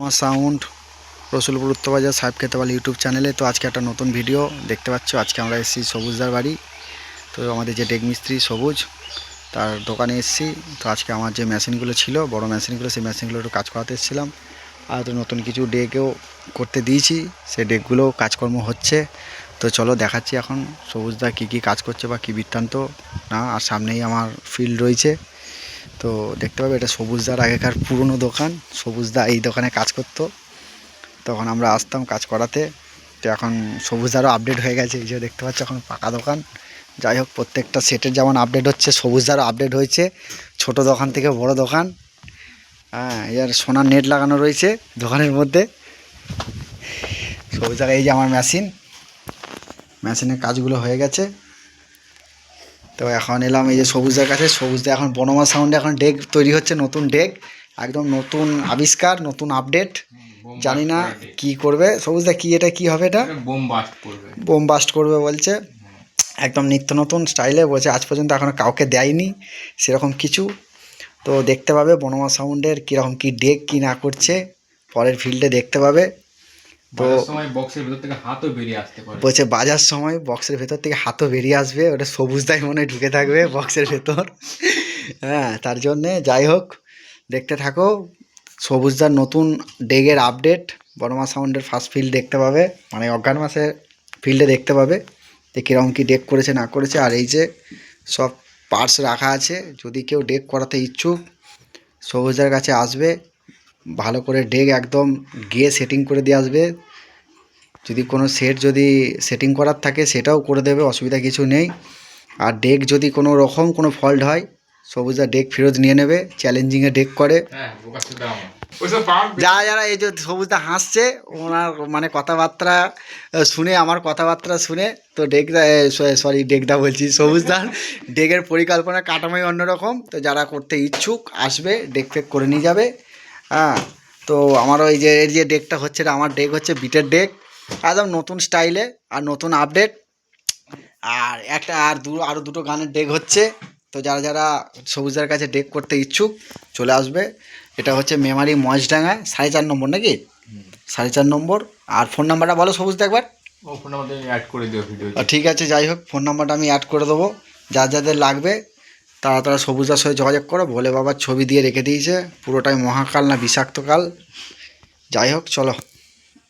আমার সাউন্ড, রসুলপুর উত্তরবাজার সাহেব খেতেবাল ইউটিউব চ্যানেলে। তো আজকে একটা নতুন ভিডিও দেখতে পাচ্ছ। আজকে আমরা এসেছি সবুজদার বাড়ি। তো আমাদের যে ডেক মিস্ত্রি সবুজ, তার দোকানে এসেছি। তো আজকে আমার যে মেশিনগুলো ছিল, বড় মেশিনগুলো, সেই মেশিনগুলো একটু কাজ করাতে এসেছিলাম। আর তো নতুন কিছু ডেকও করতে দিয়েছি। সেই ডেকগুলো কাজকর্ম হচ্ছে। তো চলো দেখাচ্ছি এখন সবুজদা কী কী কাজ করছে বা কী বৃত্তান্ত। না, আর সামনেই আমার ফিল্ড রয়েছে। তো দেখতে পাবে, এটা সবুজদার আগেকার পুরনো দোকান। সবুজদা এই দোকানে কাজ করতো। তখন আমরা আসতাম কাজ করাতে। তো এখন সবুজদারও আপডেট হয়ে গেছে। এই যে দেখতে পাচ্ছ, এখন পাকা দোকান। যাই হোক, প্রত্যেকটা সেটের যেমন আপডেট হচ্ছে সবুজদারও আপডেট হয়েছে। ছোট দোকান থেকে বড় দোকান। হ্যাঁ এর সোনার নেট লাগানো রয়েছে দোকানের মধ্যে। সবুজদার এই যে আমার মেশিন মেশিনের কাজগুলো হয়ে গেছে। তো এখন এলাম এই যে সবুজদার কাছে। সবুজদা এখন বনমা সাউন্ডে এখন ডেক তৈরি হচ্ছে নতুন ডেক। একদম নতুন আবিষ্কার নতুন আপডেট জানি না কি করবে। সবুজদা কি এটা কি হবে এটা? বোম বাস্ট করবে। বোম বাস্ট করবে বলছে। একদম নিত্য নতুন স্টাইলে বলছে। আজ পর্যন্ত এখনও কাউকে দেয়নি সেরকম কিছু। তো দেখতে পাবে বনমা সাউন্ডের কীরকম কি ডেক কি না করছে। পরের ফিল্ডে দেখতে পাবে। তো বাজার সময় বক্সের ভিতর থেকে হাতও বেরিয়ে আসতে পারে। বলছে বাজার সময় বক্সের ভেতর থেকে হাতও বেরিয়ে আসবে ওটা সবুজদাই মনে ঢুকে থাকবে বক্সের ভেতর। হ্যাঁ তার জন্যে যাই হোক দেখতে থাকো সবুজদার নতুন ডেগের আপডেট বড়মা সাউন্ডের ফার্স্ট ফিল্ড দেখতে পাবে মানে অজ্ঞান মাসে ফিল্ডে দেখতে পাবে যে কীরকম কী ডেক করেছে না করেছে আর এই যে সব পার্টস রাখা আছে যদি কেউ ডেক করাতে ইচ্ছুক সবুজদার কাছে আসবে ভালো করে ডেক একদম গিয়ে সেটিং করে দিয়ে আসবে যদি কোনো সেট যদি সেটিং করার থাকে সেটাও করে দেবে অসুবিধা কিছু নেই। আর ডেক যদি কোনো রকম কোনো ফল্ট হয় সবুজদা ডেক ফেরত নিয়ে নেবে চ্যালেঞ্জিংয়ে ডেক করে। হ্যাঁ ওইসব পাওয়ার যারা যারা এই যে সবুজদা হাসছে ওনার মানে কথাবার্তা শুনে আমার কথাবার্তা শুনে তো ডেকদা সরি ডেকদা বলছি সবুজদার ডেকের পরিকল্পনা কাঠামোই অন্যরকম। তো যারা করতে ইচ্ছুক আসবে ডেক ফেক করে নিয়ে যাবে। হ্যাঁ তো আমার ওই যে এর যে ডেকটা হচ্ছে আমার ডেক হচ্ছে বিটের ডেক একদম নতুন স্টাইলে আর নতুন আপডেট। আর একটা আর দু আরও দুটো গানের ডেক হচ্ছে। তো যারা যারা সবুজদার কাছে ডেক করতে ইচ্ছুক চলে আসবে। এটা হচ্ছে মেমারি মহেশডাঙ্গা সাড়ে চার নম্বর নাকি? সাড়ে চার নম্বর। আর ফোন নাম্বারটা বলো সবুজদা একবার। ফোন আমাদের অ্যাড করে দিও ভিডিও ঠিক আছে যাই হোক ফোন নাম্বারটা আমি অ্যাড করে দেবো। যার যাদের লাগবে তারা তারা সবুজদার সাথে যোগাযোগ করো। ভোলে বাবার ছবি দিয়ে রেখে দিয়েছে। পুরোটাই মহাকাল না বিষাক্তকাল। যাই হোক চলো।